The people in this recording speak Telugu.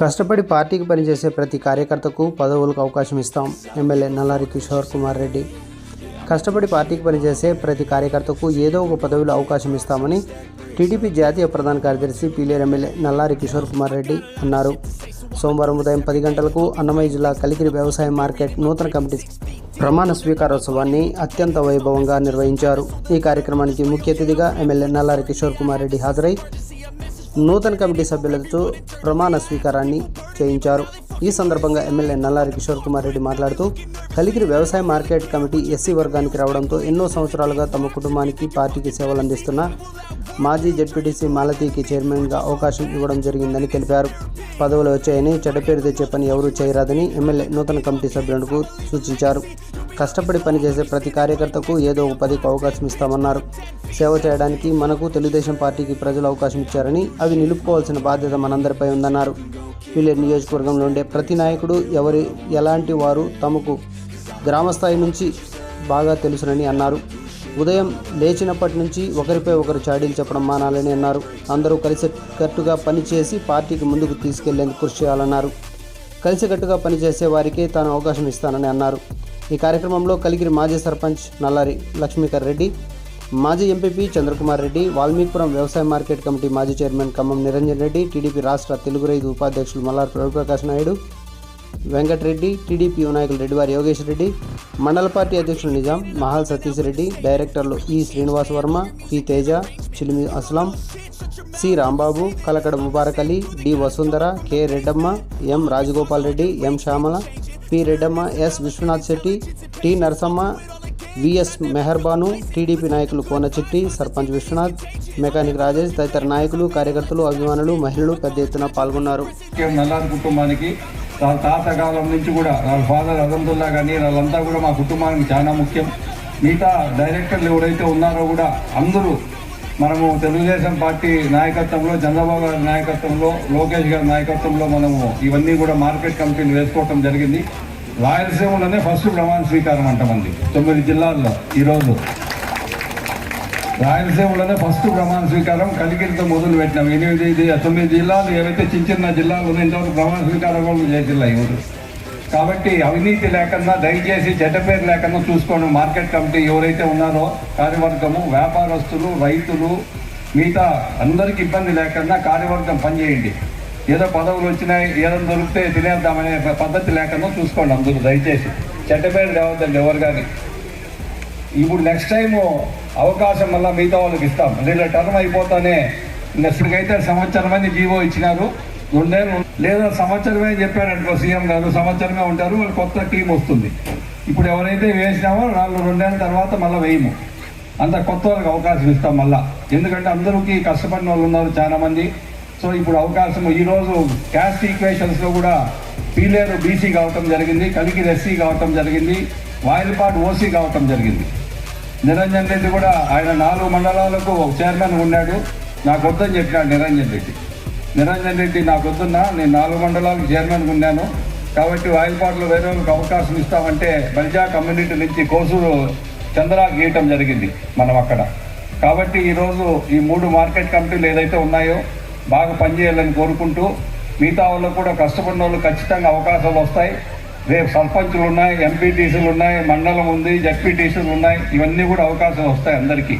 కష్టపడి పార్టీకి పనిచేసే ప్రతి కార్యకర్తకు పదవులకు అవకాశం ఇస్తాం. ఎమ్మెల్యే నల్లారి కిషోర్ కుమార్ రెడ్డి. కష్టపడి పార్టీకి పనిచేసే ప్రతి కార్యకర్తకు ఏదో ఒక పదవిలో అవకాశం ఇస్తామని టీడీపీ జాతీయ ప్రధాన కార్యదర్శి పీలేరు ఎమ్మెల్యే నల్లారి కిషోర్ కుమార్ రెడ్డి అన్నారు. సోమవారం ఉదయం పది గంటలకు అన్నమయ్య జిల్లా కలికిరి వ్యవసాయ మార్కెట్ నూతన కమిటీ ప్రమాణ స్వీకారోత్సవాన్ని అత్యంత వైభవంగా నిర్వహించారు. ఈ కార్యక్రమానికి ముఖ్య అతిథిగా ఎమ్మెల్యే నల్లారి కిషోర్ కుమార్ రెడ్డి హాజరై నూతన కమిటీ సభ్యులతో ప్రమాణ స్వీకారాన్ని చేయించారు. ఈ సందర్భంగా ఎమ్మెల్యే నల్లారి కిషోర్ కుమార్ రెడ్డి మాట్లాడుతూ కలిగిరి వ్యవసాయ మార్కెట్ కమిటీ ఎస్సీ వర్గానికి రావడంతో ఎన్నో సంవత్సరాలుగా తమ కుటుంబానికి పార్టీకి సేవలు అందిస్తున్న మాజీ జడ్పీటీసీ మాలతీకి చైర్మన్గా అవకాశం ఇవ్వడం జరిగిందని తెలిపారు. పదవులు వచ్చాయని చెడ్డపేరు తెచ్చే పని ఎవరూ చేయరాదని ఎమ్మెల్యే నూతన కమిటీ సభ్యులకు సూచించారు. కష్టపడి పనిచేసే ప్రతి కార్యకర్తకు ఏదో ఒక పదికి అవకాశం ఇస్తామన్నారు. సేవ చేయడానికి మనకు తెలుగుదేశం పార్టీకి ప్రజలు అవకాశం ఇచ్చారని అవి నిలుపుకోవాల్సిన బాధ్యత మనందరిపై ఉందన్నారు. పిల్లర్ నియోజకవర్గంలో ఉండే ప్రతి నాయకుడు ఎవరి ఎలాంటి వారు తమకు గ్రామస్థాయి నుంచి బాగా తెలుసునని అన్నారు. ఉదయం లేచినప్పటి నుంచి ఒకరిపై ఒకరు చాడీలు చెప్పడం మానాలని అన్నారు. అందరూ కలిసికట్టుగా పనిచేసి పార్టీకి ముందుకు తీసుకెళ్ళేందుకు కృషి చేయాలన్నారు. కలిసికట్టుగా పనిచేసే వారికి తాను అవకాశం ఇస్తానని అన్నారు. ఈ కార్యక్రమంలో కలిగిరి మాజీ సర్పంచ్ నల్లారి లక్ష్మీకర్ రెడ్డి మాజీ ఎంపీపీ చంద్రకుమార్ రెడ్డి వాల్మీకిపురం వ్యవసాయ మార్కెట్ కమిటీ మాజీ చైర్మన్ ఖమ్మం నిరంజన్ రెడ్డి టీడీపీ రాష్ట్ర తెలుగు రైతు ఉపాధ్యక్షులు మల్లారి రవిప్రకాష్ నాయుడు వెంకటరెడ్డి టీడీపీ వినాయకులు రెడ్డివారి యోగేష్ రెడ్డి మండల పార్టీ అధ్యక్షులు నిజాం మహాల్ సతీష్ రెడ్డి డైరెక్టర్లు E Srinivas Varma P Teja Chilimi Aslam C Rambabu Kalakada Mubarak Ali D Vasundhara K Reddamma M Rajagopal Reddy M Shyamala P Reddamma S Vishwanath Shetty T Narasamma VS Meharbanu TDP నాయకులు కోనచెట్టి సర్పంచ్ విశ్వనాథ్ మెకానిక్ రాజేష్ తదితర నాయకులు కార్యకర్తలు అభిమానులు మహిళలు పెద్ద ఎత్తున పాల్గొన్నారు. ముఖ్యం నల్లారి కుటుంబానికి వాళ్ళ తాత కాలం నుంచి కూడా వాళ్ళ ఫాదర్ అదంతుల్లా కానీ వాళ్ళంతా కూడా మా కుటుంబానికి చాలా ముఖ్యం. మిగతా డైరెక్టర్లు ఎవరైతే ఉన్నారో కూడా అందరూ మనము తెలుగుదేశం పార్టీ నాయకత్వంలో చంద్రబాబు గారి నాయకత్వంలో లోకేష్ గారి నాయకత్వంలో మనము ఇవన్నీ కూడా మార్కెట్ కమిటీలు వేసుకోవటం జరిగింది. రాయలసీమలోనే ఫస్ట్ ప్రమాణ స్వీకారం అంటామండి తొమ్మిది జిల్లాల్లో ఈరోజు రాయలసీమలోనే ఫస్ట్ ప్రమాణ స్వీకారం కలిగిరితో మొదలు పెట్టినాం ఎనిమిది ఇది తొమ్మిది జిల్లాలు ఏవైతే చిన్న చిన్న జిల్లాలు ఉన్నాయి ఇంతవరకు ప్రమాణ స్వీకారం కూడా చేసిల్లా ఎవరు కాబట్టి అవినీతి లేకుండా దయచేసి చెడ్డ పేరు లేకుండా చూసుకోండి. మార్కెట్ కమిటీ ఎవరైతే ఉన్నారో కార్యవర్గము వ్యాపారస్తులు రైతులు మిగతా అందరికి ఇబ్బంది లేకుండా కార్యవర్గం పనిచేయండి. ఏదో పదవులు వచ్చినాయి ఏదో దొరికితే తినేద్దామనే పద్ధతి లేకుండా చూసుకోండి అందరూ దయచేసి. చెడ్డపేట లేవద్దండి ఎవరు కానీ. ఇప్పుడు నెక్స్ట్ టైం అవకాశం మళ్ళీ మిగతా వాళ్ళకి ఇస్తాం. లేదా టర్మ్ అయిపోతానే ఇప్పటికైతే సంవత్సరం అని జీవో ఇచ్చినారు. రెండేళ్ళు లేదా సంవత్సరమే చెప్పారనుకో సీఎం గారు సంవత్సరమే ఉంటారు వాళ్ళు కొత్త టీం వస్తుంది. ఇప్పుడు ఎవరైతే వేసినామో వాళ్ళు రెండేళ్ళ తర్వాత మళ్ళీ వేయము. అంత కొత్త వాళ్ళకి అవకాశం ఇస్తాం మళ్ళా. ఎందుకంటే అందరికీ కష్టపడిన వాళ్ళు ఉన్నారు చాలామంది. సో ఇప్పుడు అవకాశం ఈరోజు క్యాస్ట్ ఈక్వేషన్స్లో కూడా పీలేరు బీసీ కావటం జరిగింది కలికిరి ఎస్సీ కావటం జరిగింది వాయిల్పాటు ఓసీ కావటం జరిగింది. నిరంజన్ రెడ్డి కూడా ఆయన నాలుగు మండలాలకు చైర్మన్ ఉన్నాడు. నాకు వద్దని చెప్పినాడు నిరంజన్ రెడ్డి. నిరంజన్ రెడ్డి నాకు వద్దున్నా నేను నాలుగు మండలాలకు చైర్మన్ ఉన్నాను. కాబట్టి వాయిల్పాటులో వేరే వాళ్ళకి అవకాశం ఇస్తామంటే బల్జా కమ్యూనిటీ నుంచి కోసూరు చంద్ర గీయటం జరిగింది మనం అక్కడ. కాబట్టి ఈరోజు ఈ మూడు మార్కెట్ కమిటీలు ఏదైతే ఉన్నాయో బాగా పనిచేయాలని కోరుకుంటూ మిగతా వాళ్ళకు కూడా కష్టపడిన వాళ్ళు ఖచ్చితంగా అవకాశాలు వస్తాయి. రేపు సర్పంచులు ఉన్నాయి ఎంపీటీసీలు ఉన్నాయి మండలం ఉంది జడ్పీటీసీలు ఉన్నాయి ఇవన్నీ కూడా అవకాశాలు వస్తాయి అందరికీ.